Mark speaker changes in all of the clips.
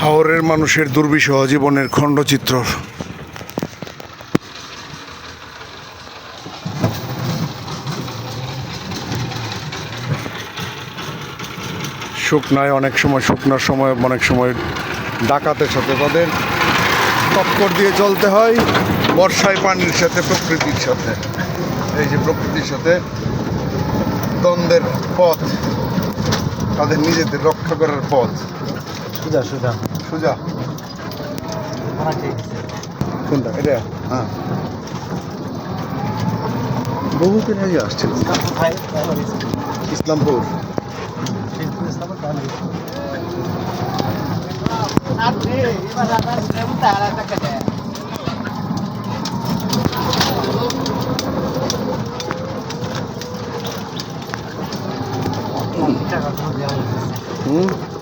Speaker 1: হাওরের মানুষের দুর্বিষহ জীবনের খণ্ডচিত্র। শুকনায় অনেক সময়, শুকনার সময় অনেক সময় ডাকাতের সাথে তাদের টক্কর দিয়ে চলতে হয়, বর্ষায় পানির সাথে, প্রকৃতির সাথে। এই যে প্রকৃতির সাথে দ্বন্দ্বের পথ, তাদের নিজেদের রক্ষা করার পথ।
Speaker 2: সুধা
Speaker 1: সোজা।
Speaker 2: আমার
Speaker 1: কোনটা? এটা? হ্যাঁ। বহুদিন আগে আসছিল। ইসলামপুর হুম।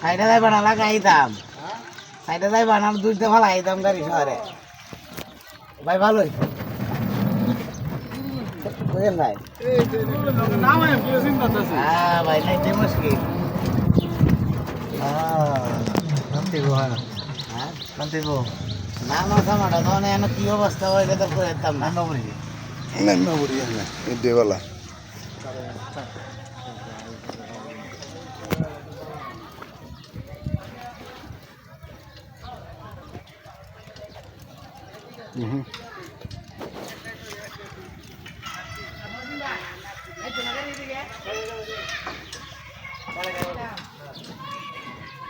Speaker 3: সাইডে যাই বানালা গাইতাম সাইডে যাই বানাল দুইটা ভালো আইতাম গাড়ি শহরে ভাই ভালোই ভাই হ্যাঁ ভাই নাই যে মুশকিল হ্যাঁ না না সামাটা তো এনে কি অবস্থা হইলে তো করে দিতাম না
Speaker 1: এখানে এই দেওয়ালা হুম।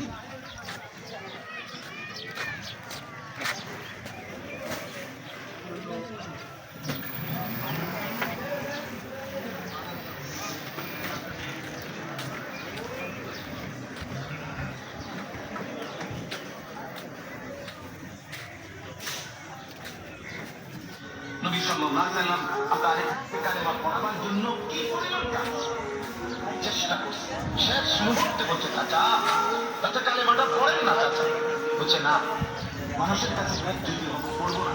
Speaker 4: নবী সাল্লাল্লাহু আলাইহি সাল্লাম জন্য কাজ চেষ্টা করছে শেষ মুহূর্তে বলছে চাচা চাচা কালেমাটা পড়েন না চাচা বলছে না মানুষের কাছে যদি পড়ব না।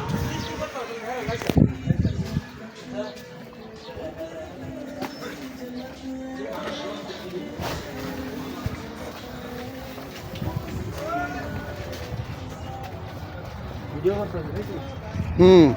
Speaker 1: হুম।